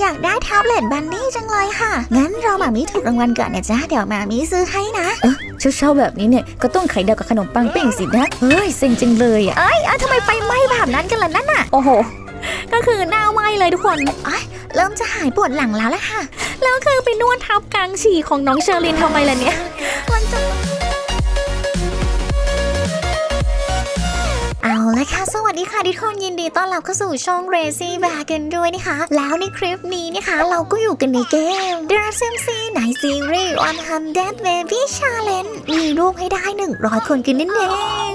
อยากได้แท็บเล็ตบันนี่จังเลยค่ะ งั้นเราหมามีถูกรางวัลก่อนนะจ๊ะ เดี๋ยวหมามีซื้อให้นะเช้าๆแบบนี้เนี่ย ก็ต้องไข่ดาวกับขนมปังปิ้งสินะ เฮ้ยเซ็งจังเลยอะเอ้ยเอ้าทำไมไฟไหม้แบบนั้นกันล่ะนั่นน่ะ โอ้โห ก็คือหน้าไหมเลยทุกคนเริ่มจะหายปวดหลังแล้วละค่ะ แล้วคือไปนวดทับกลางฉี่ของน้องเชอรินทำไมล่ะเนี่ย เอาละค่ะ สวัสดีค่ะทุกคนยินดีต้อนรับเข้าสู่ช่อง r a c y b a g กันด้วยนะคะ แล้วในคลิปนี้นะคะ เราก็อยู่กันในเกม The Sims ในซีรีส์100 Baby Challenge มีลูกให้ได้ 100 คนกันนั่นเอง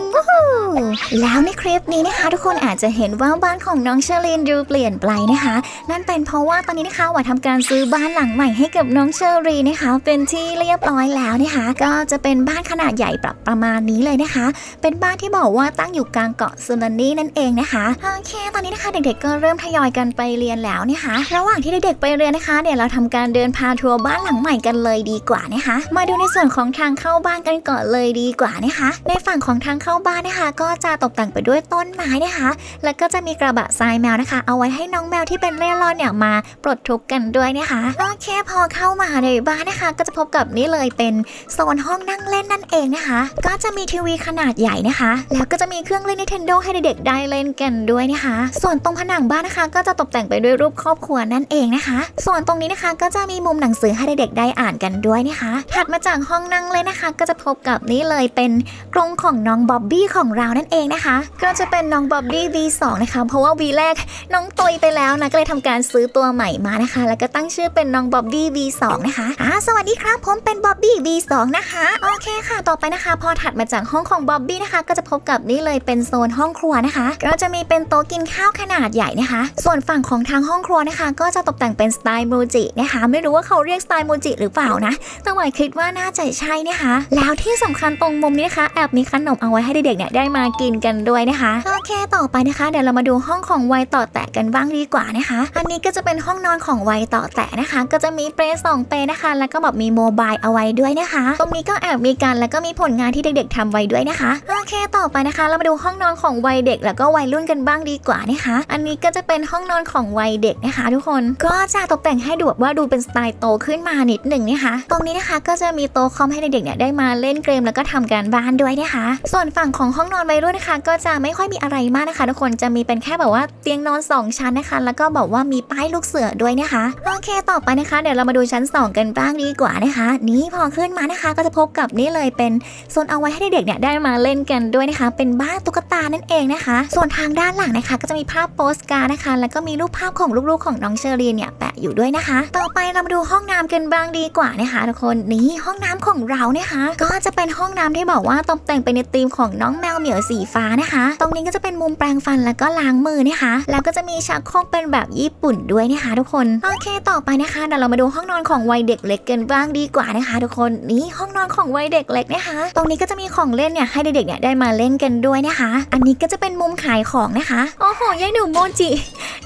แล้วในคลิปนี้นะคะทุกคนอาจจะเห็นว่าบ้านของน้องเชอรินดูเปลี่ยนไปนะคะ นั่นเป็นเพราะว่าตอนนี้นะคะว่าทำการซื้อบ้านหลังใหม่ให้กับน้องเชอรีนะคะ เป็นที่เรียบร้อยแล้วนะคะ ก็จะเป็นบ้านขนาดใหญ่ปรับประมาณนี้เลยนะคะ เป็นบ้านที่บอกว่าตั้งอยู่กลางเกาะซูนานีนั่นเองนะคะโอเคตอนนี้นะคะเด็กๆก็เริ่มทยอยกันไปเรียนแล้วนะคะ ระหว่างที่เด็กๆไปเรียนนะคะเดี๋ยวเราทำการเดินพาทัวร์บ้านหลังใหม่กันเลยดีกว่านะคะ มาดูในส่วนของทางเข้าบ้านกันก่อนเลยดีกว่านะคะ ในฝั่งของทางเข้าบ้านนะคะ ก็จะตกแต่งไปด้วยต้นไม้นะคะ แล้วก็จะมีกระบะทรายแมวนะคะ เอาไว้ให้น้องแมวที่เป็นเร่ร่อนเนี่ยมาปลดทุกข์กันด้วยนะคะโอเคพอเข้ามาในบ้านนะคะ ก็จะพบกับนี่เลยเป็นโซนห้องนั่งเล่นนั่นเองนะคะ ก็จะมีทีวีขนาดใหญ่นะคะ แล้วก็จะมีเครื่องเล่น Nintendo ให้เด็กๆได้เล่นกันด้วยนะคะ ส่วนตรงผนังบ้านนะคะ ก็จะตกแต่งไปด้วยรูปครอบครัวนั่นเองนะคะ ส่วนตรงนี้นะคะก็จะมีมุมหนังสือให้เด็กๆได้อ่านกันด้วยนะคะ ถัดมาจากห้องนั่งเล่นะคะ ก็จะพบกับนี่เลยเป็นกรงของน้องบ๊อบบี้ของเรานั่นเองนะคะ ก็จะเป็นน้องบ๊อบบี้ V2 นะคะ เพราะว่า V แรกน้องตยไปแล้วนะก็เลยทำการซื้อตัวใหม่มานะคะ แล้วก็ตั้งชื่อเป็นน้องบ๊อบบี้ V2 นะคะอ่าสวัสดีครับผมเป็นบ๊อบบี้ V2 นะคะโอเคค่ะ ต่อไปนะคะ พอถัดมาจากห้องของบ๊อบบี้นะคะ ก็จะพบกับนี่เลยเป็นโซนห้อง้องครัวนะคะ ก็จะมีเป็นโต๊ะกินข้าวขนาดใหญ่นะคะ ส่วนฝั่งของทางห้องครัวนะคะ ก็จะตกแต่งเป็นสไตล์มูจินะคะ ไม่รู้ว่าเขาเรียกสไตล์มูจิหรือเปล่านะแต่หมายคิดว่าน่าจะใช่นะคะ แล้วที่สำคัญตรงมุมนี้นะคะแอบมีขนมเอาไว้ให้เด็กๆเนี่ยได้มากินกันด้วยนะคะโอเคต่อไปนะคะ เดี๋ยวเรามาดูห้องของวัยต่อแตะกันบ้างดีกว่านะคะ อันนี้ก็จะเป็นห้องนอนของวัยต่อแตะนะคะ ก็จะมีเปรย์สองเปรย์นะคะ แล้วก็แบบมีโมบายเอาไว้ด้วยนะคะ ตรงนี้ก็แอบมีกันแล้วก็มีผลงานที่เด็กๆทำไว้ด้วยนะคะโอเคต่อไปนะคะ เรามาดูห้องนอนของของวัยเด็กแล้วก็วัยรุ่นกันบ้างดีกว่านะคะ อันนี้ก็จะเป็นห้องนอนของวัยเด็กนะคะ ทุกคนก็จะตกแต่งให้ดูแบบว่าดูเป็นสไตล์โตขึ้นมานิดหนึ่งนะคะ ตรงนี้นะคะก็จะมีโต๊ะคอมให้เด็กๆเนี่ยได้มาเล่นเกมแล้วก็ทำการบ้านด้วยนะคะ ส่วนฝั่งของห้องนอนวัยรุ่นนะคะ ก็จะไม่ค่อยมีอะไรมากนะคะ ทุกคนจะมีเป็นแค่แบบว่าเตียงนอนสองชั้นนะคะ แล้วก็แบบว่ามีป้ายลูกเสือด้วยนะคะโอเคต่อไปนะคะ เดี๋ยวเรามาดูชั้นสองกันบ้างดีกว่านะคะ นี่พอขึ้นมานะคะ ก็จะพบกับนี่เลยเป็นโซนเอาไว้ให้เด็กๆเนี่ยได้มาเล่นกันด้วยนะคะ เป็นบ้านตุ๊กตานั่นเองนะคะ ส่วนทางด้านหลังนะคะก็จะมีภาพโปสการ์นะคะ แล้วก็มีรูปภาพของลูกๆของน้องเชอรีนเนี่ยแปะอยู่ด้วยนะคะ ต่อไปเรามาดูห้องน้ำกันบ้างดีกว่านะคะทุกคนนี่ห้องน้ำของเรานะคะ ก็จะเป็นห้องน้ำที่บอกว่าตกแต่งไปในธีมของน้องแมวเหมียวสีฟ้านะคะ ตรงนี้ก็จะเป็นมุมแปรงฟันแล้วก็ล้างมือนะคะ แล้วก็จะมีชักโครกเป็นแบบญี่ปุ่นด้วยนะคะ ทุกคนโอเคต่อไปนะคะเดี๋ยวเรามาดูห้องนอนของวัยเด็กเล็กกันบ้างดีกว่านะคะ ทุกคนนี่ห้องนอนของวัยเด็กเล็กนะคะ ตรงนี้ก็จะมีของเล่นเนี่ยให้เด็กๆเนี่ยได้มาเล่นกันด้วยนะคะ อันนี้ก็จะเป็นมุมขายของนะคะโอ้โหยายหนูโมจิ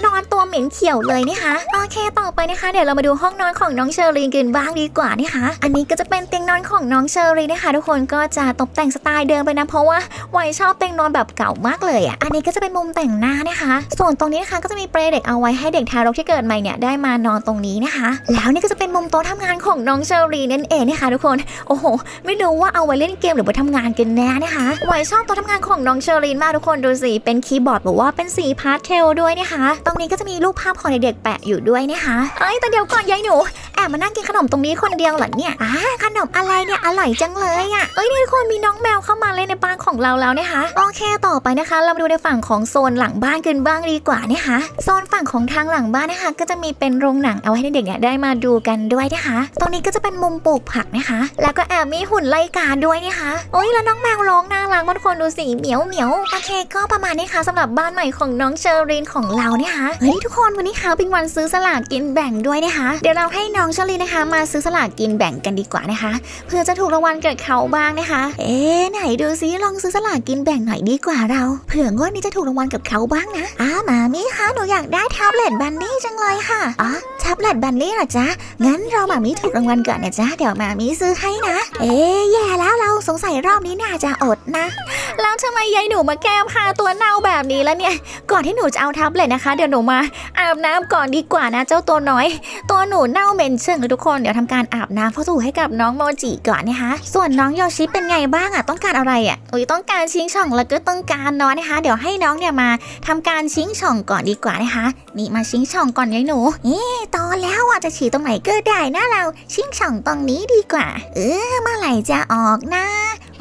นอนตัวเหม็นเขียวเลยนะคะโอเคต่อไปนะคะ เดี๋ยวเรามาดูห้องนอนของน้องเชอรีนกันบ้างดีกว่านะคะ อันนี้ก็จะเป็นเตียงนอนของน้องเชอรีนนะคะ ทุกคนก็จะตกแต่งสไตล์เดิมไปนะเพราะว่าวัยชอบเตียงนอนแบบเก่ามากเลยอะอันนี้ก็จะเป็นมุมแต่งหน้านะคะ ส่วนตรงนี้นะคะก็จะมีเปรย์เด็กเอาไว้ให้เด็กทารกที่เกิดใหม่เนี่ยได้มานอนตรงนี้นะคะ แล้วนี่ก็จะเป็นมุมโต๊ะทำงานของน้องเชอรีนนั่นเองนะคะ ทุกคนโอ้โห ไม่รู้ว่าเอาไว้เล่นเกมหรือไว้ทำงานกันแน่นะคะวัยชอบโต๊ะทำงานของน้องเชอรีนมากทุกคนดูสิ เป็นคีย์บอร์ดบอกว่าเป็นสีพาสเทลด้วยนะคะ ตรงนี้ก็จะมีรูปภาพของเด็กๆแปะอยู่ด้วยนะคะเอ้ยแต่เดี๋ยวก่อนยายหนูแอบมานั่งกินขนมตรงนี้คนเดียวเหรอเนี่ยอ่าขนมอะไรเนี่ยอร่อยจังเลยอะเอ้ยนี่ทุกคนมีน้องแมวเข้ามาเล่นในบ้านของเราแล้วนะคะโอเคต่อไปนะคะ เรามาดูในฝั่งของโซนหลังบ้านกันบ้างดีกว่านะคะโซนฝั่งของทางหลังบ้านนะคะ ก็จะมีเป็นโรงหนังเอาไว้ให้เด็กๆเนี่ยได้มาดูกันด้วยนะคะ ตรงนี้ก็จะเป็นมุมปลูกผักนะคะ แล้วก็แอบมีหุ่นไล่กาด้วยนะคะโอ้ยแล้วน้องแมวร้องน่ารักมากทุกคนดูสิเหมียวเหมียวโอเคก็ประมาณนี้ค่ะสำหรับบ้านใหม่ของน้องเชอรีนของเรานะคะเฮ้ยทุกคนวันนี้ค่ะเป็นวันซื้อสลากกินแบ่งด้วยนะคะเดี๋ยวเราให้น้องเชลีนนะคะ มาซื้อสลากกินแบ่งกันดีกว่านะคะ เพื่อจะถูกรางวัลกับเขาบ้างนะคะ เอ๊ไหนดูซิลองซื้อสลากกินแบ่งหน่อยดีกว่าเรา เผื่องวดนี้จะถูกรางวัลกับเขาบ้างนะอ้าหมามี่คะหนูอยากได้แท็บเล็ตบันนี่จังเลยค่ะอ๋อแท็บเล็ตบันนี่เหรอจ๊ะงั้นเราหมามี่ถูกรางวัลก่อนนะจ๊ะเดี๋ยวหมามี่ซื้อให้นะ เอ๊แย่แล้วเราสงสัยรอบนี้น่าจะอดนะแล้วทำไมยายหนูมาแก้ผ้าตัวเน่าแบบนี้แล้วเนี่ย ก่อนที่หนูจะเอาแท็บเล็ตนะคะ เดี๋ยวหนูมาอาบน้ำก่อนดีกว่านะ เจ้าตัวน้อย ตัวหนูเน่าเหม็นเชิงเลยทุกคน เดี๋ยวทำการอาบน้ำพ่อถูให้กับน้องโมจิก่อนนะคะ ส่วนน้องโยชิเป็นไงบ้างอะต้องการอะไรอะอุ้ยต้องการชิงช่องแล้วก็ต้องการนอนนะคะ เดี๋ยวให้น้องเนี่ยมาทำการชิงช่องก่อนดีกว่านะคะ นี่มาชิงช่องก่อนยายหนูเอ๊ตอนแล้วอะจะฉี่ตรงไหนก็ได้นะเรา ชิงช่องตรงนี้ดีกว่า เออเมื่อไหร่จะออกนะ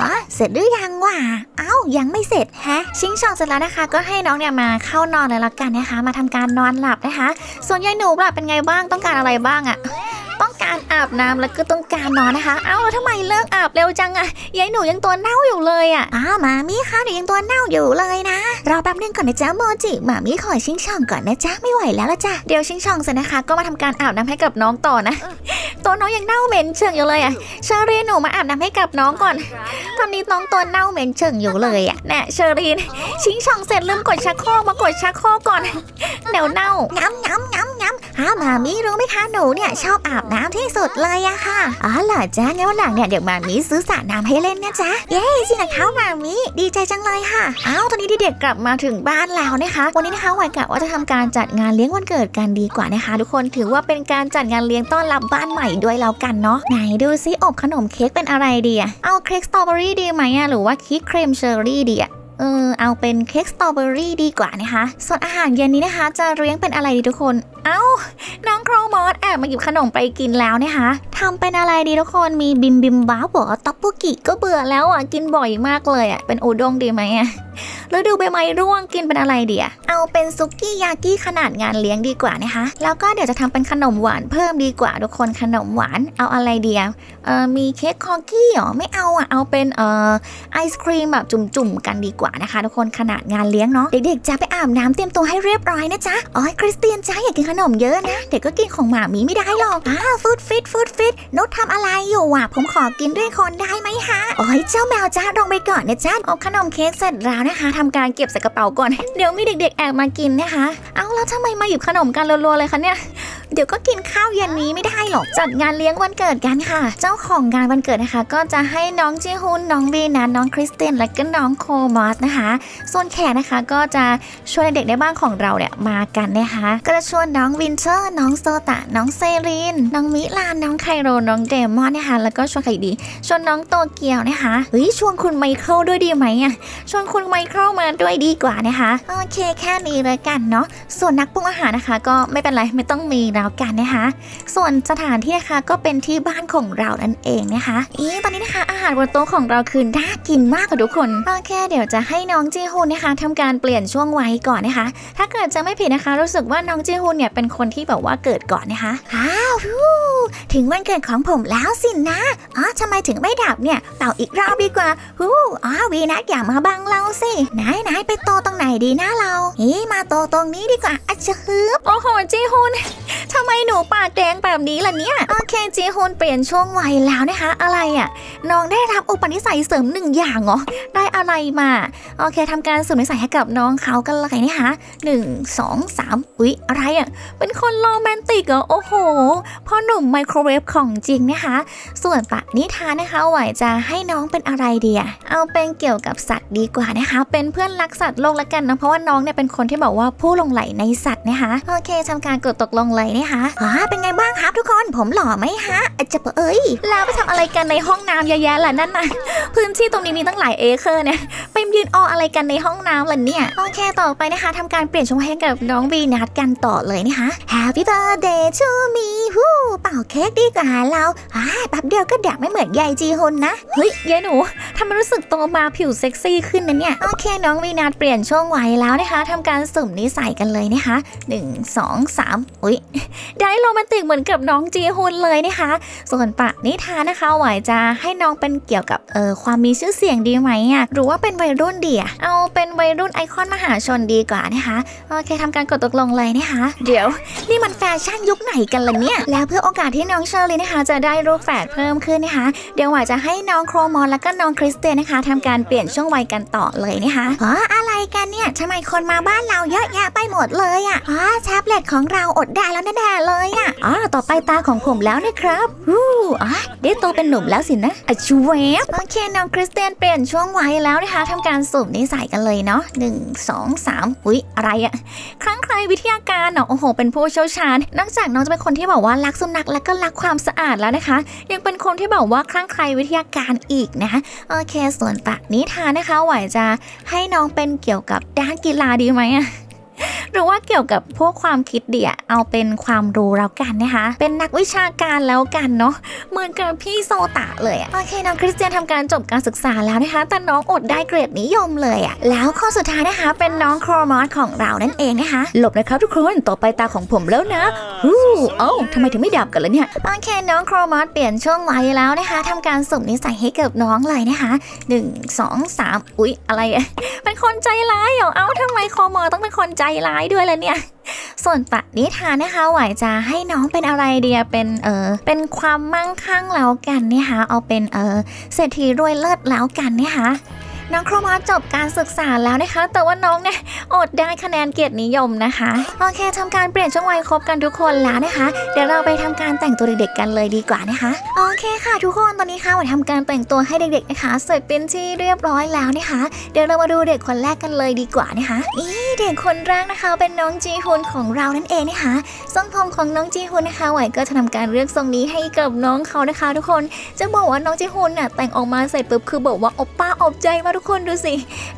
อ๋อเสร็จหรือยังวะเอ้ายังไม่เสร็จแฮะ ชิงช่องเสร็จแล้วนะคะ ก็ให้น้องเนี่ยมาเข้านอนเลยละกันนะคะ มาทำการนอนหลับนะคะ ส่วนยายหนูล่ะเป็นไงบ้างต้องการอะไรบ้างอะต้องการอาบน้ำแล้วก็ต้องการนอนนะคะ เอ้าแล้วทำไมเลิกอาบเร็วจังอะยายหนูยังตัวเน่าอยู่เลยอะอ้าวหมามี่คะหนูยังตัวเน่าอยู่เลยนะ รอแป๊บนึงก่อนนะจ๊ะโมจิหมามี่ขอชิงช่องก่อนนะจ๊ะไม่ไหวแล้วละจ้ะ เดี๋ยวชิงช่องเสร็จนะคะ ก็มาทำการอาบน้ำให้กับน้องต่อนะ ตัวน้องยังเน่าเหม็นเชิงอยู่เลยอะเชอรีนหนูมาอาบน้ำให้กับน้องก่อนตอนนี้น้องตัวเน่าเหม็นเชิงอยู่เลยอะแน่เชอรีนชิงช่องเสร็จลืมกดชักโครกมากดชักโครกก่อน เดี๋ยวเน่าง้ำง้ำง้ำง้ำฮะมามีรู้ไหมคะหนูเนี่ยชอบอาบน้ำที่สุดเลยอะค่ะ อ๋อเหรอจ๊ะงั้นวันหลังเนี่ยเดี๋ยวมามีซื้อสระน้ำให้เล่นนะจ๊ะ เย้สินะคะมามีดีใจจังเลยค่ะ อ้าวตอนนี้เด็กๆกลับมาถึงบ้านแล้วนะคะ วันนี้นะคะวัยกะว่าจะทำการจัดงานเลี้ยงวันเกิดกันดีกว่านะคะ ทุกคนถือว่าเป็นการจัดงานเลี้ยงต้อนรับบ้านใหม่ด้วยแล้วกันเนาะไหนดูซิอบขนมเค้กเป็นอะไรดีอะเอาเค้กสตรอเบอรี่ดีไหมอะหรือว่าค้กเครมเชอร์รี่ดีอะเออเอาเป็นเค้กสตรอเบอรี่ดีกว่านะคะ ส่วนอาหารเย็นนี้นะคะ จะเลี้ยงเป็นอะไรดีทุกคน เอ้า น้องโครมอสแอบมาหยิบขนมไปกินแล้วนะคะทำเป็นอะไรดีทุกคนมีบิมบิมบ้าบอต๊อปปุกิก็เบื่อแล้วอะกินบ่อยมากเลยอะเป็นอุด้งดีไหมอะแล้วดูใบไม้ร่วงกินเป็นอะไรดีอะเอาเป็นซุกี้ยากิขนาดงานเลี้ยงดีกว่านะคะแล้วก็เดี๋ยวจะทำเป็นขนมหวานเพิ่มดีกว่าทุกคนขนมหวานเอาอะไรเดียวเออมีเค้กคอกี้เหรอไม่เอาอะเอาเป็นเออไอศครีมแบบจุ่มๆกันดีกว่านะคะ ทุกคนขนาดงานเลี้ยงเนาะเด็กๆจะไปอาบน้ำเตรียมตัวให้เรียบร้อยนะจ๊ะอ๋อคริสเตียนจ้าอยากกินขนมเยอะนะ เด็กก็กินของหมามีไม่ได้หรอกอ้าวฟูดฟิตฟูดฟิตนดทำอะไรอยู่อะผมขอกินด้วยคนได้ไหมฮะโอ้ยเจ้าแมวจ้าลงไปก่อนนะจ้าเอาขนมเค้กเสร็จแล้วนะคะทำการเก็บใส่กระเป๋าก่อน เดี๋ยวมีเด็กๆแอบมากินนะคะ เอาแล้วทำไมมาหยิบขนมกันรัวๆเลยคะเนี่ยเดี๋ยวก็กินข้าวเย็นนี้ไม่ได้หรอกจัดงานเลี้ยงวันเกิดกันค่ะ เจ้าของงานวันเกิดนะคะ ก็จะให้น้องจีฮุนน้องบีนะน้องคริสเตนและก็น้องโคมอสนะคะส่วนแขกนะคะก็จะชวนเด็กในบ้านของเราเนี่ยมากันนะคะก็จะชวนน้องวินเทอร์ น้องโซตะ น้องเซริน น้องมิลาน น้องไคโร น้องเดมอนนะคะ แล้วก็ชวนใครดี ชวนน้องโตเกียวนะคะเฮ้ยชวนคุณไมเคิลด้วยดีไหมอะ ชวนคุณไมเคิลมาด้วยดีกว่านะคะ โอเคแค่นี้เลยกันเนาะ ส่วนนักปรุงอาหารนะคะ ก็ไม่เป็นไรไม่ต้องมีนะแล้วกันนะคะ ส่วนสถานที่นะคะก็เป็นที่บ้านของเรานั่นเองนะคะอีตอนนี้นะคะ อาหารบนโต๊ะของเราคือน่ากินมากค่ะทุกคนโอเคเดี๋ยวจะให้น้องจีฮุนนะคะทำการเปลี่ยนช่วงวัยก่อนนะคะ ถ้าเกิดจะไม่ผิดนะคะ รู้สึกว่าน้องจีฮุนเนี่ยเป็นคนที่แบบว่าเกิดก่อนนะคะอ้าวถึงวันเกิดของผมแล้วสินะอ๋อทำไมถึงไม่ดับเนี่ยเป่าอีกรอบดีกว่าฮู้อ๋อวีนัทอย่ามาบังเราสิไหนไหนไปโตตรงไหนดีนะเราเฮ้มาโตตรงนี้ดีกว่าอาจจะฮึบโอ้โหจีฮุนทำไมหนูปากแดงแบบนี้ล่ะเนี่ย โอเคจีฮุนเปลี่ยนช่วงวัยแล้วนะคะ อะไรอะ่ะ น้องได้รับอุปนิสัยเสริมหนึ่งอย่างเหรอ ได้อะไรมา โอเคทำการเสริมนิสัยให้กับน้องเขากันเลยนะคะหนึ่งสองสามอุ๊ย อะไรอะ่ะ เป็นคนโรแมนติกเหรอ โอ้โห พ่อหนุ่มไมโครเวฟของจริงนะคะ ส่วนปะนิทานนะคะไหวจะให้น้องเป็นอะไรเดีอะเอาเป็นเกี่ยวกับสัตว์ดีกว่านะคะ เป็นเพื่อนรักสัตว์โลกละกันนะ เพราะว่าน้องเนี่ยเป็นคนที่บอกว่าผู้ลงไหลในสัตว์นะคะ โอเคทำการกดตกลงเลยนะคะอ๋อเป็นไงบ้างครับทุกคนผมหล่อไหมฮะจะเอ้ยแล้วไปทำอะไรกันในห้องน้ำเยอะแยะล่ะนั่นน่ะพื้นที่ตรงนี้มีตั้งหลายเอเคอร์เนี่ยไปยืนอออะไรกันในห้องน้ำล่ะเนี่ยโอเคต่อไปนะคะทำการเปลี่ยนช่วงให้กับน้องวีนัดกันต่อเลยนะคะ Happy birthday to me ฮู้เป่าเค้กดีกว่าเราอ่าแป๊บเดียวก็ดับไม่เหมือนยายจีฮุนนะ เฮ้ยยายหนูทำไมรู้สึกโตมาผิวเซ็กซี่ขึ้นนะเนี่ย โอเคน้องวีนัดเปลี่ยนช่วงวัยแล้วนะคะทำการสุ่มนิสัยกันเลยนะคะหนึ่งสองสามอุ้ยได้โรแมนติกเหมือนกับน้องจีฮุนเลยนะคะ ส่วนปะนิทานนะคะหวายจะให้น้องเป็นเกี่ยวกับเออความมีชื่อเสียงดีไหมอะหรือว่าเป็นวัยรุ่นดีอะเอาเป็นวัยรุ่นไอคอนมหาชนดีกว่านะคะโอเคทำการกดตกลงเลยนะคะ เดี๋ยวนี่มันแฟชั่นยุคไหนกันล่ะเนี่ย แล้วเพื่อโอกาสที่น้องเชอร์ลีนะคะ จะได้ลูกแฝดเพิ่มขึ้นนะคะ เดี๋ยวหวายจะให้น้องโครมอนแล้วก็น้องคริสเตียนนะคะทำการเปลี่ยนช่วงวัยกันต่อเลยนะคะอ๋ออะไรกัน เนี่ยทำไมคนมาบ้านเราเยอะแยะไปหมดเลยอะอ๋อแท็บเล็ตของเราอดได้แล้วแน่ๆเลยอะอ๋อต่อไปตาของผมแล้วนะครับฮู้อ๋อได้โตเป็นหนุ่มแล้วสินะอะชูเวฟโอเคน้องคริสเตียนเปลี่ยนช่วงวัยแล้วนะคะทำการสุ่มนิสัยกันเลยเนาะหนึ่งสองสามอุ๊ยอะไรอะครั้งใครวิทยาการเนาะโอ้โห เป็นผู้เชี่ยวชาญนอกจากน้องจะเป็นคนที่บอกว่ารักสุนัขและก็รักความสะอาดแล้วนะคะ ยังเป็นคนที่บอกว่าคลั่งไคล้วิทยาการอีกนะคะโอเค ส่วนปากนิทานนะคะไหวจะให้น้องเป็นเกี่ยวกับด้านกีฬาดีไหมอะ หรือว่าเกี่ยวกับพวกความคิดเดี่ยเอาเป็นความรู้แล้วกันนะคะ เป็นนักวิชาการแล้วกันเนาะเหมือนกับพี่โซตะเลยอะโอเคน้องคริสเตียนทำการจบการศึกษาแล้วนะคะ แต่น้องอดได้เกรดนิยมเลยอะแล้วข้อสุดท้ายนะคะ เป็นน้องโครมอสของเรานั่นเองนะคะ หลบนะครับทุกคนต่อไปตาของผมแล้วนะฮู้เอ้าทำไมถึงไม่ดับกันล่ะเนี่ยโอเคน้องโครมอสเปลี่ยนช่วงวัยแล้วนะคะทำการสุ่มนิสัยให้กับน้องเลยนะคะ 1 2 3 อุ๊ยอะไรอะเป็นคนใจร้ายเหรอเอ้าทำไมโครมอสต้องเป็นคนใจร้ายด้วยล่ะเนี่ย ส่วนปณิธานนะคะหวายจะให้น้องเป็นอะไรเดียเป็นเออเป็นความมั่งคั่งแล้วกันนะคะเอาเป็นเออเศรษฐีรวยเลิศแล้วกันนะคะ น้องโครมอสจบการศึกษาแล้วนะคะ แต่ว่าน้องเนี่ยอดได้คะแนนเกียรตินิยมนะคะ โอเคทำการเปลี่ยนช่วงวัยครบกันทุกคนแล้วนะคะ เดี๋ยวเราไปทำการแต่งตัวเด็กๆกันเลยดีกว่านะคะ โอเคค่ะ ทุกคนตอนนี้ค่ะหวายทำการแต่งตัวให้เด็กๆนะคะ เสร็จเป็นที่เรียบร้อยแล้วนะคะ เดี๋ยวเรามาดูเด็กคนแรกกันเลยดีกว่านะคะนี่เด็กคนแรกนะคะ เป็นน้องจีฮุนของเรานั่นเองนะคะทรงผมของน้องจีฮุนนะคะไหวก็จะทำการเลือกทรงนี้ให้กับน้องเขานะคะ ทุกคน จะบอกว่าน้องจีฮุนน่ะแต่งออกมาเสร็จปุ๊บคือบอกว่าอบป้าอบใจมาทุกคนดูสิ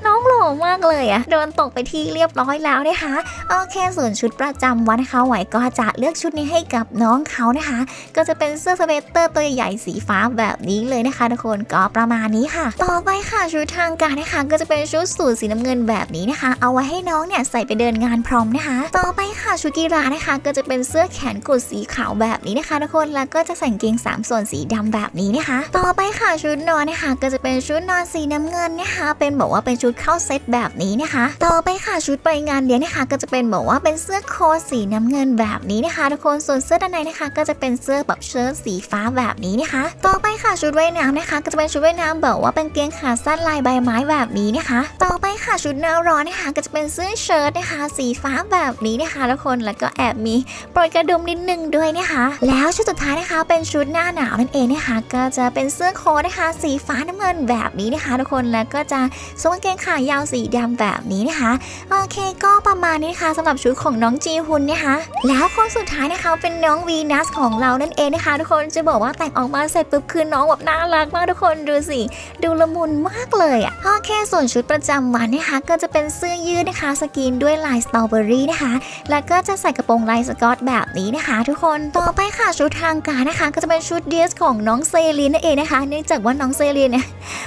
น้องหล่อมากเลยอะโดนตกไปที่เรียบร้อยแล้วนะคะโอเคส่วนชุดประจำวันนะคะไหวก็จะเลือกชุดนี้ให้กับน้องเขานะคะ ก็จะเป็นเสื้อสเวตเตอร์ตัวใหญ่สีฟ้าแบบนี้เลยนะคะทุกคนก็ประมาณนี้ค่ะ ต่อไปค่ะชุดทางการนะคะ ก็จะเป็นชุดสูทสีน้ำเงินแบบนี้นะคะ เอาไว้ให้น้องเนี่ยใส่ไปเดินงานพร้อมนะคะ ต่อไปค่ะชุดกีฬานะคะ ก็จะเป็นเสื้อแขนกุดสีขาวแบบนี้นะคะทุกคนแล้วก็จะใส่กางเกงสามส่วนสีดำแบบนี้นะคะ ต่อไปค่ะชุดนอนนะคะ ก็จะเป็นชุดนอนสีน้ำเงินนะคะเป็นบอกว่าเป็นชุดเข้าเซตแบบนี้นะคะ ต่อไปค่ะชุดไปงานเลี้ยงนะคะ ก็จะเป็นบอกว่าเป็นเสื้อโค้ทสีน้ำเงินแบบนี้นะคะ ทุกคนส่วนเสื้อด้านในนะคะ ก็จะเป็นเสื้อแบบเชิ้ตสีฟ้าแบบนี้นะคะ ต่อไปค่ะชุดว่ายน้ำนะคะ ก็จะเป็นชุดว่ายน้ำแบบว่าเป็นเกงขาสั้นลายใบไม้แบบนี้นะคะ ต่อไปค่ะชุดหนาวร้อนนะคะ ก็จะเป็นเสื้อเชิ้ตนะคะ สีฟ้าแบบนี้นะคะทุกคนแล้วก็แอบมีโปรยกระดุมนิดนึงด้วยนะคะ แล้วชุดสุดท้ายนะคะเป็นชุดหน้าหนาวนั่นเองนะคะ ก็จะเป็นเสื้อโค้ทนะคะ สีฟ้าน้ำเงินแบบนี้นะคะ ทุกคนแล้วก็ก็จะสวมกางเกงขายาวสีดำแบบนี้นะคะ โอเคก็ประมาณนี้นะคะสำหรับชุดของน้องจีฮุนนะคะ แล้วคนสุดท้ายนะคะเป็นน้องวีนัสของเรานั่นเองนะคะ ทุกคนจะบอกว่าแต่งออกมาเสร็จปุ๊บคือน้องแบบน่ารักมากทุกคนดูสิดูละมุนมากเลยอะ่ะโอเคส่วนชุดประจำวันนะคะก็จะเป็นเสื้อยืดนะคะสกรีนด้วยลายสตรอเบอรี่นะคะ แล้วก็จะใส่กระโปรงลายสกอตแบบนี้นะคะ ทุกคนต่อไปค่ะชุดทางการนะคะ ก็จะเป็นชุดเดรสของน้องเซรีนนั่นเองนะคะ เนื่องจากว่าน้องเซรีนเนี่ย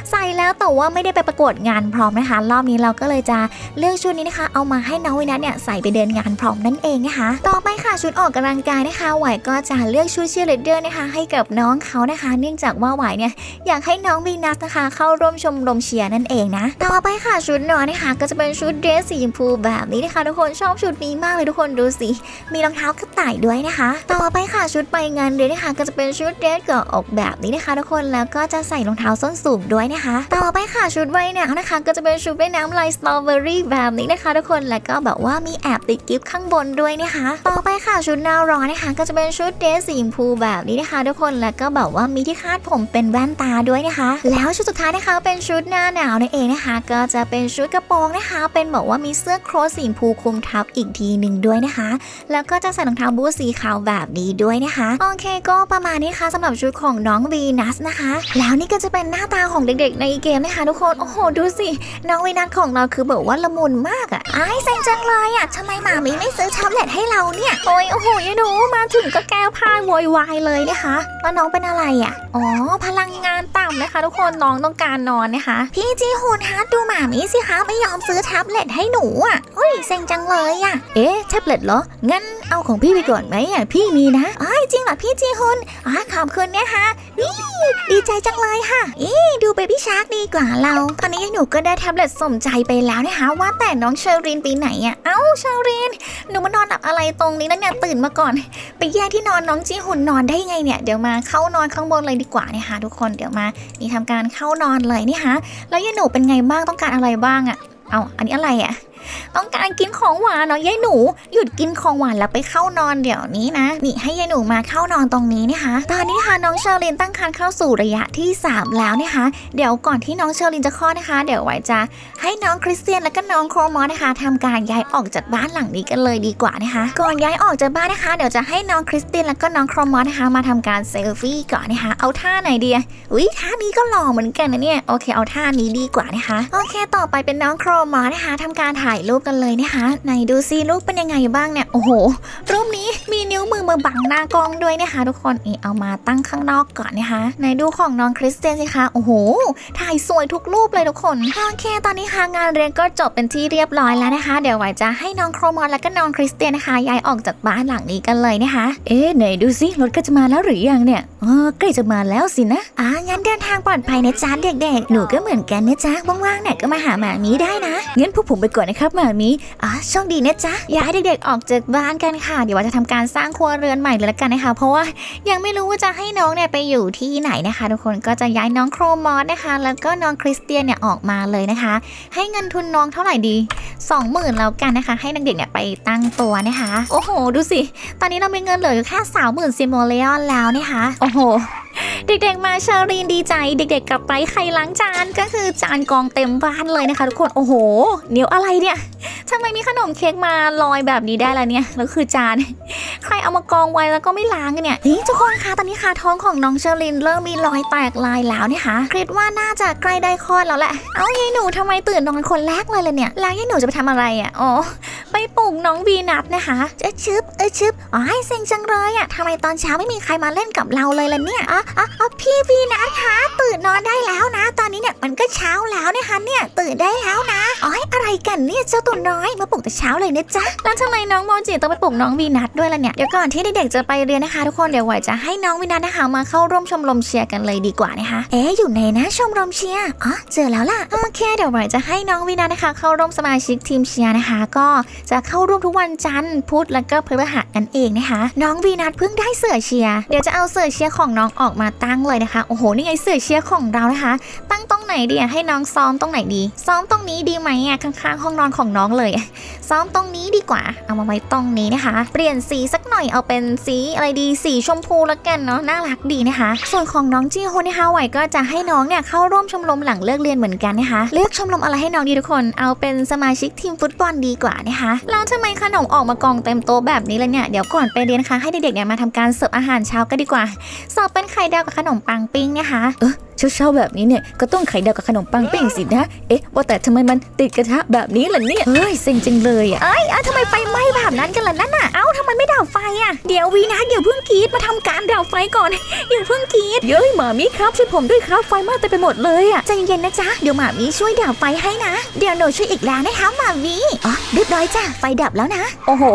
ใส่แล้วแต่ว่าไม่ได้ไปประกวดงานพร้อมนะคะ รอบนี้เราก็เลยจะเลือกชุดนี้นะคะ เอามาให้น้องวินัทเนี่ยใส่ไปเดินงานพร้อมนั่นเองนะคะ ต่อไปค่ะชุดออกกำลังกายนะคะไหวก็จะเลือกชุดเชียร์ลีดเดอร์นะคะ ให้กับน้องเขานะคะ เนื่องจากว่าไหวเนี่ยอยากให้น้องวีนัสนะคะ เข้าร่วมชมรมเชียร์นั่นเองนะ ต่อไปค่ะชุดนอนนะคะ ก็จะเป็นชุดเดรสสีชมพูแบบนี้นะคะ ทุกคนชอบชุดนี้มากเลยทุกคนดูสิมีรองเท้ากระต่ายด้วยนะคะ ต่อไปค่ะชุดไปงานเรียนนะคะ ก็จะเป็นชุดเดรสเกาะอกแบบนี้นะคะ ทุกคนแล้วก็จะใส่รองเท้าส้นสูงด้วยนะคะ ต่อไปค่ะชุดว่ายน้ำนะคะ ก็จะเป็นชุดว่ายน้ำลายสตรอเบอรี่แบบนี้นะคะ ทุกคนแล้วก็แบบว่ามีแอบติดกิฟต์ข้างบนด้วยนะคะ ต่อไปค่ะชุดหนาวร้อนนะคะ ก็จะเป็นชุดเดรสสีชมพูแบบนี้นะคะ ทุกคนแล้วก็แบบว่ามีที่คาดผมเป็นแว่นตาด้วยนะคะ แล้วชุดสุดท้ายนะคะ เป็นชุดหน้าหนาวนั่นเองนะคะ ก็จะเป็นชุดกระโปรงนะคะ เป็นบอกว่ามีเสื้อโครสสีชมพูคลุมทับอีกทีหนึ่งด้วยนะคะ แล้วก็จะใส่รองเท้าบูทสีขาวแบบนี้ด้วยนะคะ โอเคก็ประมาณนี้ค่ะสำหรับชุดของน้องวีนัสนะคะ แล้วนี่ก็จะเป็นหน้าตาของเด็กๆในเกมนะคะทุกคนโอ้โห ดูสิ น้องวีนัสของเราคือแบบว่าละมุนมากอะไอ้เซ็งจังเลยอะทำไมหมามีไม่ซื้อแท็บเล็ตให้เราเนี่ย โอ้ยโอ้โหยหนูมาถึงก็แก้ผ้าโวยวายเลยนะคะว่าน้องเป็นอะไรอะ อ๋อ พลังงานต่ำนะคะ ทุกคนน้องต้องการนอนนะคะ พี่จีฮูนฮะดูหมามีสิคะไม่ยอมซื้อแท็บเล็ตให้หนูอะเฮ้ยเซ็งจังเลยอะ เอ๊ะแท็บเล็ตเหรองั้น เอาของพี่ไปก่อนไหมอะพี่มีนะอ้ายจริงเหรอพี่จีฮุนอ๋อขอบคุณนะคะนี่ดีใจจังเลยค่ะ อีดูเบบี้ชาร์กดีกว่าเรา ตอนนี้หนูก็ได้แท็บเล็ตสมใจไปแล้วนะคะ ว่าแต่น้องเชอรินไปไหนอะเอ้าเชอริน หนูมานอนหลับอะไรตรงนี้แล้วเนี่ยตื่นมาก่อน ไปแย่งที่นอนน้องจีหุ่นนอนได้ยังไงเนี่ย เดี๋ยวมาเข้านอนข้างบนเลยดีกว่านะคะทุกคน เดี๋ยวมา นี่ทำการเข้านอนเลยนี่ฮะ แล้วยายหนูเป็นไงบ้างต้องการอะไรบ้างอะเอาอันนี้อะไรอะ ต้องการกินของหวานเนาะยายหนู หยุดกินของหวานแล้วไปเข้านอนเดี๋ยวนี้นะ นี่ให้ยายหนูมาเข้านอนตรงนี้นะคะ ตอนนี้ค่ะน้องเชอรินตั้งครรภ์เข้าสู่ระยะที่ 3 แล้วนะคะ เดี๋ยวก่อนที่น้องเชอรินจะคลอดนะคะ เดี๋ยวไว้จะให้น้องคริสเตียนและก็น้องโครมอสนะคะทำการย้ายออกจากบ้านหลังนี้กันเลยดีกว่านะคะ ก่อนย้ายออกจากบ้านนะคะ เดี๋ยวจะให้น้องคริสเตียนและก็น้องโครมอสนะคะ มาทำการเซลฟี่ก่อนนะคะ เอาท่าไหนดีอะอุ้ยท่านี้ก็หล่อเหมือนกันนะเนี่ยโอเคเอาท่านี้ดีกว่านะคะโอเค ต่อไปเป็นน้องโครมอสนะคะทำการถ่ายรูปกันเลยนะคะไหนดูซิรูปเป็นยังไงบ้างเนี่ยโอ้โห รูปนี้มีนิ้วมือมาบังหน้ากล้องด้วยนะคะ ทุกคนนี่เอามาตั้งข้างนอกก่อนนะคะไหนดูของน้องคริสเตียนสิคะโอ้โหถ่ายสวยทุกรูปเลยทุกคนโอเคตอนนี้ค่ะงานเรียนก็จบเป็นที่เรียบร้อยแล้วนะคะ เดี๋ยวไหวจะให้น้องโครมอนและก็น้องคริสเตียนนะคะย้ายออกจากบ้านหลังนี้กันเลยนะคะเอ๊ไหนดูสิรถก็จะมาแล้วหรือยังเนี่ยอ๋อใกล้จะมาแล้วสินะอ่างั้นเดินทางปลอดภัยนะจ๊ะเด็กๆ หนูก็เหมือนกันนะจ๊ะว่างๆเนี่ยก็มาหาหมามีได้นะงั้นพวกผมไปก่อนนะคะครับหมามีอ๋อโชคดีนะจ๊ะย้ายเด็กๆออกจากบ้านกันค่ะ เดี๋ยวว่าจะทำการสร้างครัวเรือนใหม่เลยละกันนะคะ เพราะว่ายังไม่รู้ว่าจะให้น้องเนี่ยไปอยู่ที่ไหนนะคะ ทุกคนก็จะย้ายน้องโครมอสนะคะ แล้วก็น้องคริสเตียนเนี่ยออกมาเลยนะคะ ให้เงินทุนน้องเท่าไหร่ดี 20,000แล้วกันนะคะ ให้เด็กๆเนี่ยไปตั้งตัวนะคะ โอ้โห ดูสิ ตอนนี้เรามีเงินเหลืออยู่แค่30,000ซิโมเลออนแล้วนะคะโอ้โหเด็กๆมาเชอรีนดีใจ เด็กๆกลับไปใครล้างจานก็คือจานกองเต็มบ้านเลยนะคะ ทุกคนโอ้โหเดี๋ยวอะไรเนี่ยทำไมมีขนมเค้กมาลอยแบบนี้ได้ล่ะเนี่ยแล้วคือจาน ใครเอามากองไว้แล้วก็ไม่ล้างกันเนี่ยนี่ทุกคนคะตอนนี้ค่ะท้องของน้องเชอรินเริ่มมีรอยแตกลายแล้วนี่ค่ะคิดว่าน่าจะใกล้ได้คลอดแล้วแหละเอ้ายายหนูทำไมตื่นนอนคนแรกเลยล่ะเนี่ยแล้วยายหนูจะไปทำอะไรอะอ๋อไปปลุกน้องวีนัทนะคะเจะชึบเออชึบอ๋อให้เซ็งจังเลยอะทำไมตอนเช้าไม่มีใครมาเล่นกับเราเลยล่ะเนี่ยอ๋อ๋อพี่วีนัทคะตื่นนอนได้แล้วนะ ตอนนี้เนี่ยมันก็เช้าแล้วนะคะเนี่ยตื่นได้แล้วนะอ๋ออะไรกันเนี่ยเจ้าตัวน้อยมาปลุกแต่เช้าเลยนะจ๊ะแล้วทำไมน้องโมจิต้องไปปลุกน้องวีนัทด้วยล่ะเนี่ยเดี๋ยวก่อนที่เด็กๆจะไปเรียนนะคะทุกคนเดี๋ยวไหวจะให้น้องวีนัทนะคะมาเข้าร่วมชมรมเชียร์กันเลยดีกว่านะคะเอ๊ะอยู่ไหนนะชมรมเชียร์อ๋อเจอแล้วล่ะโอเคเดี๋ยวไหวจะให้น้องวีนัทนะคะ เข้าร่วมสมาชิกทีมเชียร์นะคะ ก็จะเข้าร่วมทุกวันจันทร์พุธแล้วก็พฤหัสนั่นเองนะคะ น้องวีนัทเพิ่งได้เสื้อเชียร์เดี๋ยวจะเอาเสื้อเชียร์ของน้องออกอกมาตั้งเลยนะคะ โอ้โห นี่ไงเสื้อเชียร์ของเรานะคะ ตั้งตรงไหนดีอะให้น้องซ้อมตรงไหนดี ซ้อมตรงนี้ดีไหมอะข้างๆ ห้องนอนของน้องเลย ซ้อมตรงนี้ดีกว่า เอามาไว้ตรงนี้นะคะ เปลี่ยนสีสักหน่อยเอาเป็นสีอะไรดี สีชมพูแล้วกันเนาะ น่ารักดีนะคะ ส่วนของน้องจีโฮนะคะไหวก็จะให้น้องเนี่ยเข้าร่วมชมรมหลังเลิกเรียนเหมือนกันนะคะ เลือกชมรมอะไรให้น้องดีทุกคน เอาเป็นสมาชิกทีมฟุตบอลดีกว่านะคะแล้วทำไมขนมออกมากองเต็มโต๊ะแบบนี้เลยเนี่ย เดี๋ยวก่อนไปเรียนนะคะให้เด็กๆเนี่ยมาทำการเสิร์ฟอาหารเช้ากันดีกว่า เสิร์ฟเป็นไข่ดาวกับขนมปังปิ้งนะคะเช้าๆแบบนี้เนี่ยก็ต้องไข่ดาวกับขนมปังปิ้งสินะเอ๊ะว่าแต่ทำไมมันติดกระทะแบบนี้ล่ะเนี่ยเฮ้ยเซ็งจังเลยอะเอ้ยเอ้าทำไมไฟไหม้แบบนั้นกันล่ะนั่นน่ะเอ้าทำไมไม่ดับไฟอะเดี๋ยววีนะเดี๋ยวเพิ่งกรีดมาทำการดับไฟก่อน อย่าเพิ่งกรีดเย้ยหมามีครับช่วยผมด้วยครับไฟไหม้เต็มไปหมดเลยอะใจเย็นๆนะจ๊ะเดี๋ยวหมามีช่วยดับไฟให้นะ เดี๋ยวหนูช่วยอีกแล้วนะคะหมามีอ๋อเรียบร้อยจ้ะไฟดับแล้วนะ โอ้โห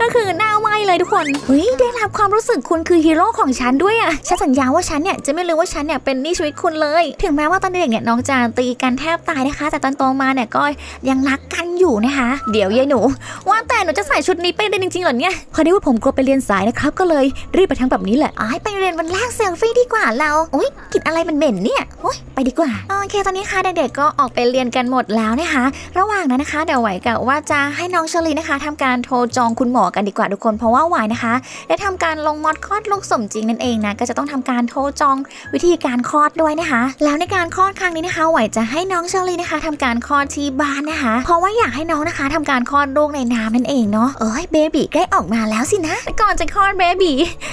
ก็คือหน้าไหมเลยทุกคนเฮ้ยได้รับความรู้สึกคุณคือฮีโร่ของฉันด้วยอะ่ะฉันสัญญาว่าฉันเนี่ยจะไม่ลืมว่าฉันเนี่ยเป็นนี่ชีวิตคุณเลย ถึงแม้ว่าตอนเด็กเนี่ยน้องจะตีกันแทบตายนะคะ แต่ตอนโตมาเนี่ยก็ยังรักกันอยู่นะคะ เดี๋ยวยายหนู ว่าแต่หนูจะใส่ชุดนี้ไปเรียนจริงๆเหรอเนี่ยพอดีว่าผมกลัวไปเรียนสายนะครับก็เลยรีบไปทางแบบนี้แหละอ๋อไปเรียนวันแรกเซลฟี่ดีกว่าเราอุ้ยกินอะไรมันเหม็นเนี่ยโอ้ยไปดีกว่าโอเคตอนนี้ค่ะเด็กๆก็ออกไปเรียนกันหมดแล้วนะคะ ระหว่างนั้นนะคะเดี๋ยวไหวกะว่าจะให้น้องเชลีนะคะทำการโทรจองคุณหมอกันดีกว่าทุกคนเพราะว่าไหวนะคะ ได้ทำการลงมอดคลอดลูกสมจริงนั่นเองนะก็จะต้องทำการโทรจองวิธีการคลอดด้วยนะคะ แล้วในการคลอดครั้งนี้นะคะไหวจะให้น้องเชลีนะคะทำการคลอดที่บ้านนะคะ เพราะว่าอยากให้น้องนะคะทำการคลอดลูกในน้ำนั่นเองเนาะเอ้ยเบบีใกล้ออกมาแล้วสินะก่อนจะคลอดเบบี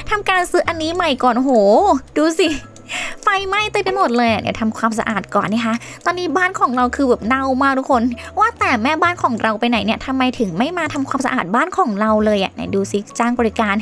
ทำการซื้ออันนี้ใหม่ก่อนโห ดูสิ ไฟไหม้เต็มไปหมดเลยเดี๋ยวทำความสะอาดก่อนนะคะ ตอนนี้บ้านของเราคือแบบเน่ามากทุกคน ว่าแต่แม่บ้านของเราไปไหนเนี่ยทำไมถึงไม่มาทำความสะอาดบ้านของเราเลยอะไหนดูซิจ้างบริการ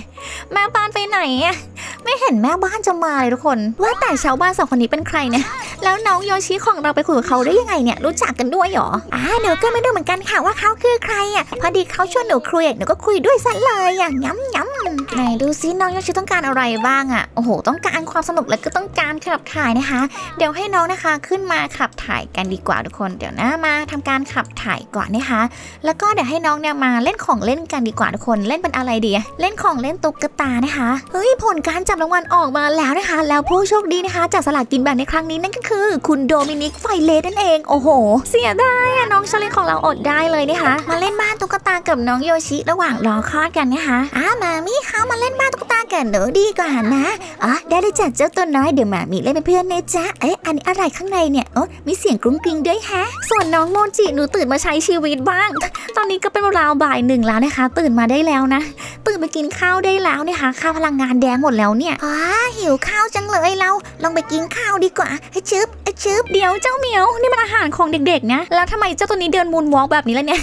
แม่บ้านไปไหนอะไม่เห็นแม่บ้านจะมาเลยทุกคน ว่าแต่ชาวบ้านสองคนนี้เป็นใครเนี่ยแล้วน้องโยชิของเราไปคุยกับเขาได้ยังไงเนี่ยรู้จักกันด้วยหรออ่าหนูก็ไม่รู้เหมือนกันค่ะว่าเขาคือใครอะพอดีเขาชวนหนูคุยหนูก็คุยด้วยซะเลยอะย้ำย้ำไหนดูซิน้องโยชิต้องการอะไรบ้างอะโอ้โหต้องการความสนุกและก็ต้องการขับถ่ายนะคะ เดี๋ยวให้น้องนะคะขึ้นมาขับถ่ายกันดีกว่าทุกคน เดี๋ยวนะมาทำการขับถ่ายก่อนนะคะ แล้วก็เดี๋ยวให้น้องเนี่ยมาเล่นของเล่นกันดีกว่าทุกคน เล่นเป็นอะไรดีเล่นของเล่นตุ๊กตานะคะเฮ้ยผลการจับรางวัลออกมาแล้วนะคะ แล้วผู้โชคดีนะคะจากสลากกินแบ่งในครั้งนี้นั่นก็คือ คุณโดมินิกไฟเลสนั่นเองโอ้โห เสียดายอะน้องชาเลนของเราอดได้เลยนะคะ มาเล่นบ้านตุ๊กตากับน้องโยชิระหว่างรอคลอดกันนะคะอ่ามามีเขามาเล่นบ้านตุ๊กตากันหนูดีกว่านะอ๋อได้เลยจ้ะเจ้าตัวน้อยเดี๋ยวมามีเล่นเป็นเพื่อนนะจ๊ะ เอ๊ะ อันนี้อะไรข้างในเนี่ยโอ้มีเสียงกรุ้งกริ้งด้วยแฮะ ส่วนน้องโมจิหนูตื่นมาใช้ชีวิตบ้าง ตอนนี้ก็เป็นราวบ่ายหนึ่งแล้วนะคะ ตื่นมาได้แล้วนะ ตื่นไปกินข้าวได้แล้วนะคะข้าวพลังงานแดงหมดแล้วเนี่ยอ๋อหิวข้าวจังเลยเรา ลองไปกินข้าวดีกว่าให้ชึบให้ชึบเดี๋ยวเจ้าเหมียว นี่มันอาหารของเด็กๆนะ แล้วทำไมเจ้าตัวนี้เดินมูนวอล์กแบบนี้ล่ะเนี่ย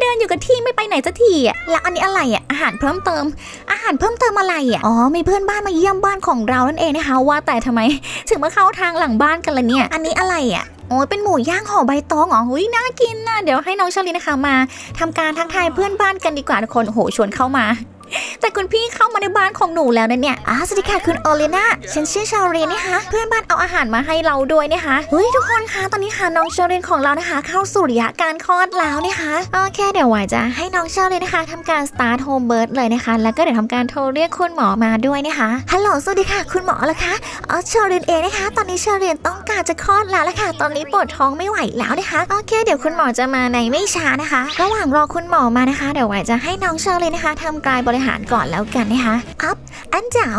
เดินอยู่กับที่ไม่ไปไหนสักทีอะแล้วอันนี้อะไรอะอาหารเพิ่มเติม อาหารเพิ่มเติมอะไรอะอ๋อมีเพื่อนบ้านมาเยี่ยมบ้านของเรานั่นเองนะคะ ว่าแต่ทำไม ถึงมาเข้าทางหลังบ้านกันล่ะเนี่ย อันนี้อะไรอะโอ้ยเป็นหมูย่างห่อใบตองเหรอหุยน่ากินนะเดี๋ยวให้น้องชลินนะคะมาทำการทักทายเพื่อนบ้านกันดีกว่าทุกคนโอ้โหชวนเข้ามา แต่คุณพี่เข้ามาในบ้านของหนูแล้วนะเนี่ยอ้าสวัสดีค่ะคุณโอเลนาฉันชื่อชาเรนนะคะ เพื่อนบ้านเอาอาหารมาให้เราด้วยนะคะเฮ้ยทุกคนคะตอนนี้ค่ะน้องชาเรนของเรานะคะ เข้าสู่ระยะการคลอดแล้วนะคะโอเคเดี๋ยวหวายจะให้น้องชาเรนนะคะทำการ start home birth เลยนะคะ แล้วก็เดี๋ยวทำการโทรเรียกคุณหมอมาด้วยนะคะฮัลโหลสวัสดีค่ะ คุณหมอละคะอ๋อชาเรนเองนะคะ ตอนนี้ชาเรนต้องการจะคลอดแล้วละค่ะ ตอนนี้ปวดท้องไม่ไหวแล้วนะคะโอเค เดี๋ยวคุณหมอจะมาในไม่ช้านะคะ ระหว่างรอคุณหมอมานะคะ เดี๋ยวหวายจะให้น้องชาเรนนะคะทำกายบริหารก่อนแล้วกันนะคะอัพอันเจ้า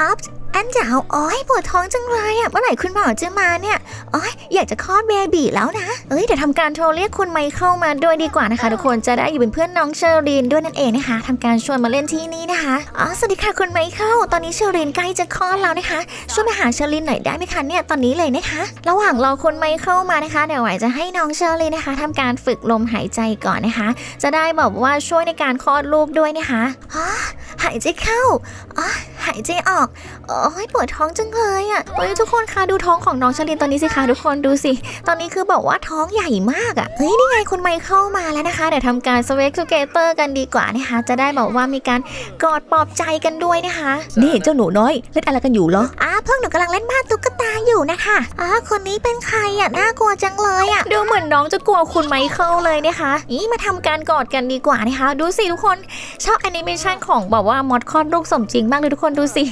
อัพอันเจ้าโอ้ยปวดท้องจังเลยอะเมื่อไหร่คุณหมอจะมาเนี่ยโอ้ยอยากจะคลอดเบบีแล้วนะ เอ้ยเดี๋ยวทำการโทรเรียกคุณไมเคิลมาด้วยดีกว่านะคะ ทุกคนจะได้อยู่เป็นเพื่อนน้องเชอรีนด้วยนั่นเองนะคะทำการชวนมาเล่นที่นี่นะคะอ๋อสวัสดีค่ะคุณไมเคิลตอนนี้เชอรีนใกล้จะคลอดแล้วนะคะช่วยไปหาเชอรีนหน่อยได้ไหมคะเนี่ยตอนนี้เลยนะคะ ระหว่างรอคุณไมเคิลมานะคะเดี๋ยวไหวจะให้น้องเชอรีนนะคะทำการฝึกลมหายใจก่อนนะคะ จะได้แบบว่าช่วยในการคลอดลูกด้วยนะคะอ๋อหายใจเข้าอ๋อหายใจออกโอ้ยปวดท้องจังเลยอะเฮ้ยทุกคนคะดูท้องของน้องเชอรีนตอนนี้สิคะทุกคนดูสิ ตอนนี้คือบอกว่าท้องใหญ่มากอะ่ะเฮ้ยนี่ไงคุณไมเคิลมาแล้วนะคะเดี๋ยวทำการสเวกทูเกเตอร์กันดีกว่านะคะ จะได้บอกว่ามีการกอดปลอบใจกันด้วยนะคะ นี่เจ้าหนูน้อยเล่นอะไรกันอยู่เหรออ้าเพิ่งหนูกำลังเล่นบ้านตุ๊กตาอยู่นะคะอ้าคนนี้เป็นใครอะ่ะน่ากลัวจังเลยอะ่ะดูเหมือนน้องจะกลัวคุณไมเคิลเลยนะคะนี่มาทำการกอดกันดีกว่านะคะ ดูสิทุกคนชอบแอนิเมชันของแบบว่ามอดคลอดลูกสมจริงมากเลยทุกคนดูสิ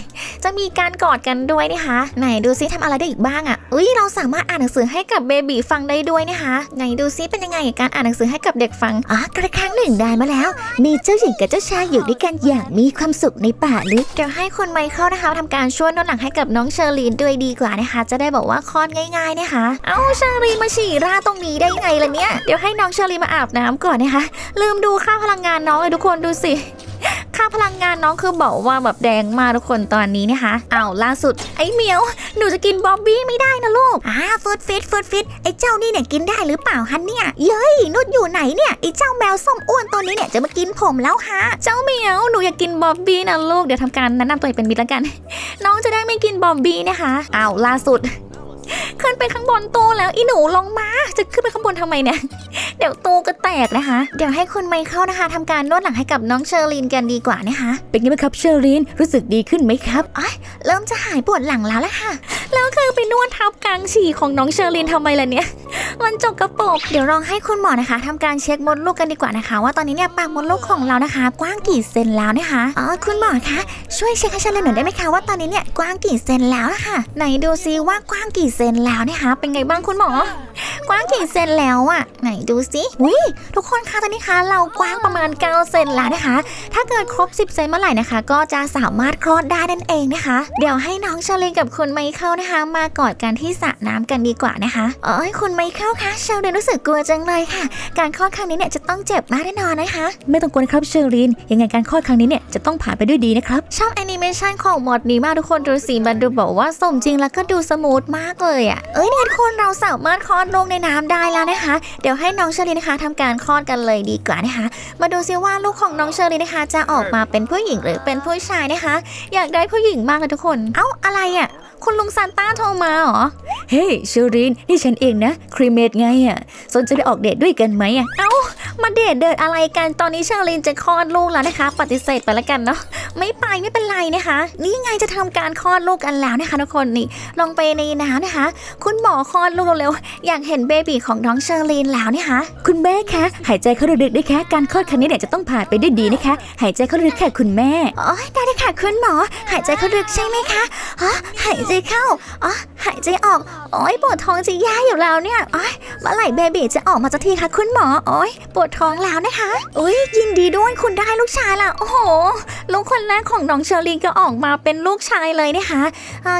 จะมีการกอดกันด้วยนะคะไหนดูซิทำอะไรได้อีกบ้างอะ่ะอุ้ยเราสามารถอ่านหนังสือให้กับเบบีฟังได้ด้วยนะคะไหนดูซิเป็นยังไงกับการอ่านหนังสือให้กับเด็กฟังอ๋อกระครั้งหนึ่งได้มาแล้ว มีเจ้าหญิงกับเจ้าชายอยู่ด้วยกันอย่างมีความสุขในป่าลึกเดี๋ยวให้คุณไมเคิลนะคะทำการช่วยนวดหลังให้กับน้องเชอรีนด้วยดีกว่านะคะ จะได้บอกว่าคลอดง่ายๆนะคะ เอาเชอรีนมาฉี่ราตรงนี้ได้ไงล่ะเนี่ยเดี๋ยวให้น้องเชอรีนมาอาบน้ำก่อนนะคะ ลืมดูค่าพลังงานน้องเลยทุกคนดูสิ ค่าพลังงานน้องคือบอกว่าแบบแดงมากทุกคนตอนนี้นะคะเอาล่าสุดไอ้เหมียว หนูจะกินบ๊อบบี้ไม่ได้นะลูกอ่าฟูดฟิตฟูดฟิตไอ้เจ้านี่เนี่ยกินได้หรือเปล่าฮันเนี่ยเย้ยนุชอยู่ไหนเนี่ยไอ้เจ้าแมวส้มอ้วนตัวนี้เนี่ยจะมากินผมแล้วฮะเจ้าเหมียวหนูอยากกินบ๊อบบี้นะลูกเดี๋ยวทำการแนะนำตัวเองเป็นมิตรแล้วกัน น้องจะได้ไม่กินบ๊อบบี้นะคะเอาล่าสุด ขึ้นไปข้างบนตู้แล้วอีหนูลงมา จะขึ้นไปข้างบนทำไมเนี่ย เดี๋ยวตู้ก็แตกนะคะ เดี๋ยวให้คุณไมเคิลนะคะทำการนวดหลังให้กับน้องเชอรีนกันดีกว่านะคะ เป็นไงบ้างครับเชอรีนรู้สึกดีขึ้นไหมครับเริ่มจะหายปวดหลังแล้วละค่ะ แล้วคือไปนวดทับกลางฉี่ของน้องเชอรีนทำไมล่ะเนี่ยมันจกกระปรกเดี๋ยวลองให้คุณหมอนะคะทำการเช็คมดลูกกันดีกว่านะคะ ว่าตอนนี้เนี่ยปากมดลูกของเรานะคะ กว้างกี่เซนแล้วนะคะอ๋อคุณหมอคะช่วยเช็คให้ฉันเลยหน่อยได้ไหมคะว่าตอนนี้เนี่ยกว้างกี่เซนแล้วอะค่ะไหนดูซิว่ากว้างกี่เซนแล้วนะคะ เป็นไงบ้างคุณหมอ กว้างกี่เซนแล้วอะไหนดูซิวิทุกคนคะตอนนี้คะเรากว้างประมาณ9เซนแล้วนะคะ ถ้าเกิดครบ 10 เซนเมื่อไหร่นะคะ ก็จะสามารถคลอดได้นั่นเองนะคะ เดี๋ยวให้น้องเชอรีนกับคุณไมเคิลนะคะ มากอดกันที่สระน้ำกันดีกว่านะคะเอ้ยคุณไมเคิลคะเชอรีนรู้สึกกลัวจังเลยค่ะ การคลอดครั้งนี้เนี่ยจะต้องเจ็บมากแน่นอนนะคะ ไม่ต้องกลัวนะครับเชอรีนยังไงการคลอดครั้งนี้เนี่ยจะต้องผ่านไปด้วยดีนะครับชอบแอนิ เมชันของมอดนี้มากทุกคนดูสีมันดูบอกว่าสมจริงแล้วก็ดูสมูทมากเลยอะ่ะเอ้ยเนี่ยทุกคนเราสามารถคลอดลูกในน้ำได้แล้วนะคะ เดี๋ยวให้น้องเชอรี่นะคะทำการคลอดกันเลยดีกว่านะคะ มาดูซิว่าลูกของน้องเชอรี่นะคะ จะออกมาเป็นผู้หญิงหรือเป็นผู้ชายนะคะ อยากได้ผู้หญิงมากเลยทุกคน เอ้าอะไรอะ่ะ คุณลุงซานต้าโทรมาเหรอ เฮ้ยเชอรีนนี่ฉันเองนะ ครีเมดไงอะ สนใจไปออกเดทด้วยกันไหมอะมาเดทเดินอะไรกัน ตอนนี้เชอรินจะคลอดลูกแล้วนะคะ ปฏิเสธไปแล้วกันเนาะ ไม่ไปไม่เป็นไรนะคะ นี่ไงจะทำการคลอดลูกกันแล้วนะคะทุกคนนี่ ลงไปในน้ำนะคะ คุณหมอคลอดลูกเร็วๆ อยากเห็นเบบีของน้องเชอรีนแล้วนะคะ คุณแม่คะ หายใจเข้าลึกๆด้วยคะการคลอดครั้งนี้เนี่ยจะต้องผ่านไปด้วยดีนะคะ หายใจเข้าลึกๆค่ะคุณแม่ อ๋อ ได้เลยค่ะคุณหมอ หายใจเข้าลึกใช่ไหมคะอ๋อหายใจเข้าอ๋อหายใจออกโอ้ยปวดท้องจะแย่อยู่แล้วเนี่ยอ๋อเมื่อไหร่เบบีจะออกมาสักทีคะคุณหมอโอ้ยปวดท้องแล้วนะคะอุ้ยยินดีด้วยคุณได้ลูกชายละโอ้โหลูกคนแรกของน้องเชอรีนก็ออกมาเป็นลูกชายเลยนะคะ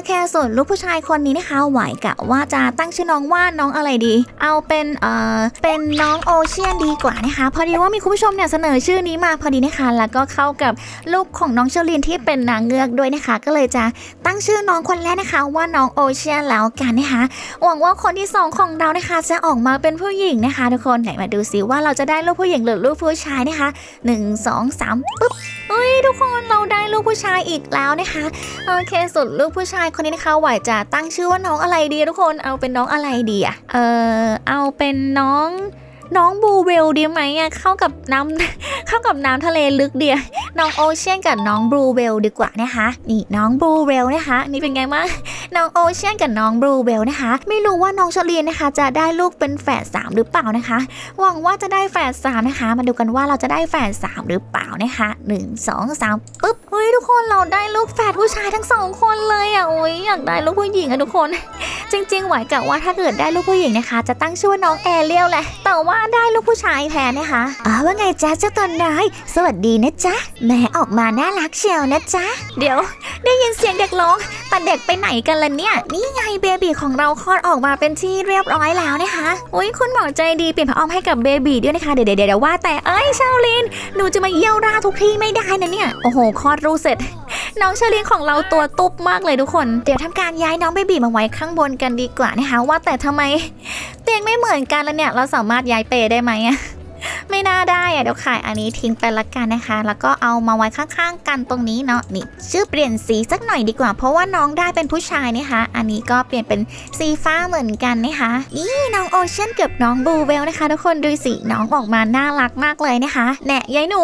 แค่ส่วนลูกผู้ชายคนนี้นะคะหวายกะว่าจะตั้งชื่อน้องว่าน้องอะไรดี เอาเป็นเอ่อเป็นน้องโอเชียนดีกว่านะคะพอดีว่ามีคุณผู้ชมเนี่ยเสนอชื่อนี้มาพอดีนะคะ แล้วก็เข้ากับลูกของน้องเชอรีนที่เป็นนางเงือกด้วยนะคะ ก็เลยจะตั้งชื่อน้องคนแรกนะคะว่าน้องโอเชียนแล้วกันนะคะหวังว่าคนที่สองของเรานะคะ จะออกมาเป็นผู้หญิงนะคะ ทุกคนไหนมาดูซิว่าเราจะได้ลูกผู้หญิงหรือลูกผู้ชายนะคะหนึ่งสองสามปึ๊บเฮ้ยทุกคนเราได้ลูกผู้ชายอีกแล้วนะคะโอเคส่วนลูกผู้ชายคนนี้นะคะหวายจะตั้งชื่อว่าน้องอะไรดีทุกคนเอาเป็นน้องอะไรดีอะเออเอาเป็นน้อง น้องบูเวลดีไหมอะเข้ากับน้ำเข้ากับน้ำทะเลลึกเดียน้องโอเชียนกับน้องบูเวลดีกว่านะคะ นี่น้องบูเวลนะคะ นี่เป็นไงบ้างน้องโอเชียนกับน้องบูเวลนะคะ ไม่รู้ว่าน้องเชลีนนะคะ จะได้ลูกเป็นแฝดสามหรือเปล่านะคะหวังว่าจะได้แฝดสามนะคะ มาดูกันว่าเราจะได้แฝดสามหรือเปล่านะคะหนึ่งสองสามปึ๊บเฮ้ยทุกคนเราได้ลูกแฝดผู้ชายทั้งสองคนเลยอะโอ้ยอยากได้ลูกผู้หญิงอะทุกคน จริงๆหวายกะว่าถ้าเกิดได้ลูกผู้หญิงนะคะ จะตั้งชื่อว่าน้องแอเรียลแหละแต่ว่าได้ลูกผู้ชายแทนนะคะอ๋อว่าไงจ๊ะเจ้าตนน้อยสวัสดีนะจ๊ะแหม่ออกมาน่ารักเชียวนะจ๊ะเดี๋ยว ได้ยินเสียงเด็กร้องแต่เด็กไปไหนกันล่ะเนี่ย นี่ไงเบบีของเราคลอดออกมาเป็นที่เรียบร้อยแล้วนะคะอุ้ยคุณหมอใจดีเปลี่ยนผ้าอ้อมให้กับเบบีด้วยนะคะเดี๋ยวเดี๋ยวเดี๋ยวว่าแต่เอ้ยชาลินหนูจะมาเยี่ยวราทุกที่ไม่ได้นะเนี่ยโอ้โหคลอดรูเสร็จน้องชาลินของเราตัวตุ๊บมากเลยทุกคน เดี๋ยวทำการย้ายน้องเบบีมาไว้ข้างบนกันดีกว่านะคะ ว่าแต่ทำไม เตียงไม่เหมือนกันแล้วเนี่ย เราสามารถย้ายเปได้ไหมอะ ไม่น่าได้อะเดี๋ยวขายอันนี้ทิ้งไปละกันนะคะ แล้วก็เอามาไว้ข้างๆกันตรงนี้เนาะนี่ ชื่อเปลี่ยนสีสักหน่อยดีกว่า เพราะว่าน้องได้เป็นผู้ชายนะคะ อันนี้ก็เปลี่ยนเป็นสีฟ้าเหมือนกันนะคะนี่น้องโอเชียนกับน้องบูเวลนะคะ ทุกคนดูสิน้องออกมาน่ารักมากเลยนะคะแน่ยายหนู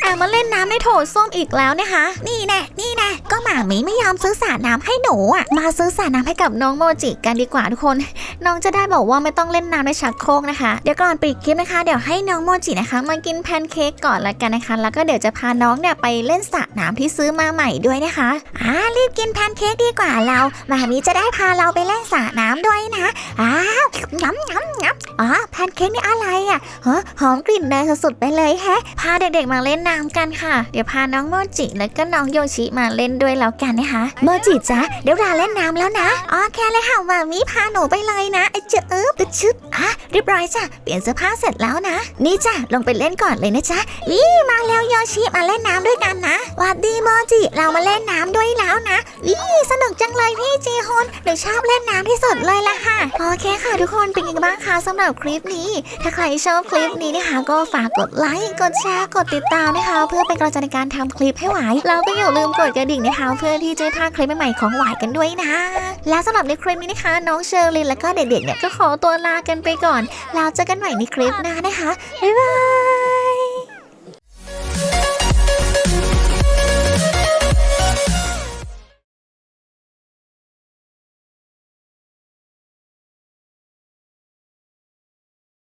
แอบมาเล่นน้ำในโถส้วมอีกแล้วนะคะ นี่แน่นี่แน่ก็หมามีไม่ยอมซื้อสระน้ำให้หนูอะมาซื้อสระน้ำให้กับน้องโมจิกันดีกว่าทุกคน น้องจะได้บอกว่าไม่ต้องเล่นน้ำในชักโครกนะคะ เดี๋ยวก่อนปิดคลิปนะคะเดี๋ยวให้น้องโมจินะคะมากินแพนเค้กก่อนละกันนะคะ แล้วก็เดี๋ยวจะพาน้องเนี่ยไปเล่นสระน้ำที่ซื้อมาใหม่ด้วยนะคะอ่ารีบกินแพนเค้กดีกว่าเราหมามีจะได้พาเราไปเล่นสระน้ำด้วยนะอ้าวง้ำง้ำง้ำอ๋อแพนเค้กนี่อะไรอะฮะหอมกลิ่นเนยสุดๆไปเลยแฮะพาเด็กๆมาเล่นน้ำกันค่ะ เดี๋ยวพาน้องโมจิแล้วก็น้องโยชิมาเล่นด้วยแล้วกันนะคะโมจิจ๊ะเดี๋ยวเราเล่นน้ำแล้วนะอ๋อแค่เลยค่ะหมามีพาหนูไปเลยนะไอ้เจ๊อึ๊บอึ๊บชึบอะเรียบร้อยจ้ะเปลี่ยนเสื้อผ้าเสร็จแล้วนะ นี่จ้ะลงไปเล่นก่อนเลยนะจ๊ะวิมาแล้วโยชิมาเล่นน้ำด้วยกันนะวัดดีโมจิเรามาเล่นน้ำด้วยแล้วนะวิสนุกจังเลยพี่จีฮอนหนูชอบเล่นน้ำที่สุดเลยล่ะค่ะ โอเคค่ะทุกคนเป็นยังไงบ้างคะสำหรับคลิปนี้ ถ้าใครชอบคลิปนี้นะคะ ก็ฝากกดไลค์กดแชร์กดติดตามนะคะ เพื่อเป็นกำลังใจในการทำคลิปให้ไหวแล้วก็อย่าลืมกดกระดิ่งนะคะ เพื่อที่จะพลาดคลิปใหม่ๆของไหวกันด้วยนะ และสำหรับในคลิปนี้นะคะ น้องเชอร์ลินและก็เด็กๆเนี่ยก็ขอตัวลากันไปก่อนแล้วเจอกันใหม่ในคลิปหน้านะคะบ๊ายบาย Bye.